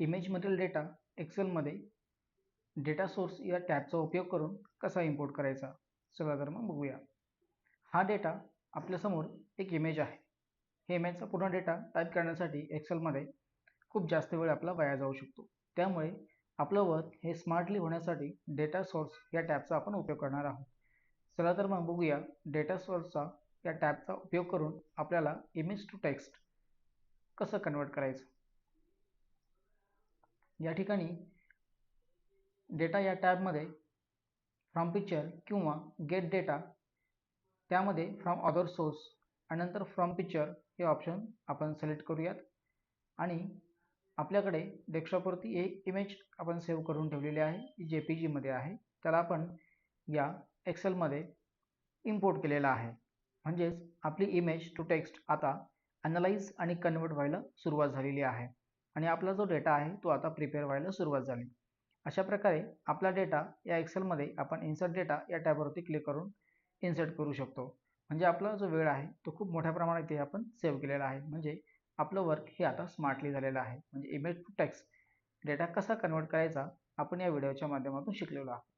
इमेजमधील data एक्सेलमध्ये data source या टॅबचा उपयोग करून कसा इम्पोर्ट करायचा चला तर मग बघूया. हा डेटा आपल्यासमोर एक इमेज आहे. हे इमेजचा पूर्ण डेटा टाईप करण्यासाठी एक्सेलमध्ये खूप जास्त वेळ आपला वाया जाऊ शकतो. त्यामुळे आपलं वर्क हे स्मार्टली होण्यासाठी डेटा सोर्स या टॅबचा आपण उपयोग करणार आहोत. चला तर मग बघूया डेटा सोर्सचा या टॅबचा उपयोग करून आपल्याला इमेज टू टेक्स्ट कसं कन्वर्ट करायचं. या ठिकाणी डेटा या टॅबमध्ये फ्रॉम पिक्चर किंवा गेट डेटा त्यामध्ये फ्रॉम अदर सोर्स आणि नंतर फ्रॉम पिक्चर हे ऑप्शन आपण सिलेक्ट करूयात. आणि आपल्याकडे डेस्कटॉपवरती एक इमेज आपण सेव्ह करून ठेवलेली आहे जी जे पी जीमध्ये आहे. त्याला आपण या एक्सेलमध्ये इम्पोर्ट केलेला आहे. म्हणजेच आपली इमेज टू टेक्स्ट आता ॲनालाइज आणि कन्वर्ट व्हायला सुरुवात झालेली आहे. आणि आपला जो डेटा आहे तो आता प्रिपेअर व्हायला सुरुवात झाली. अशा प्रकारे आपला डेटा या एक्सेलमध्ये आपण इन्सर्ट डेटा या टॅबवरती क्लिक करून इन्सर्ट करू शकतो. म्हणजे आपला जो वेळ आहे तो खूप मोठ्या प्रमाणात इथे आपण सेव्ह केलेला आहे. म्हणजे आपलं वर्क हे आता स्मार्टली झालेलं आहे. म्हणजे इमेज टू टेक्स्ट डेटा कसा कन्वर्ट करायचा आपण या व्हिडिओच्या माध्यमातून शिकलेलो आहोत.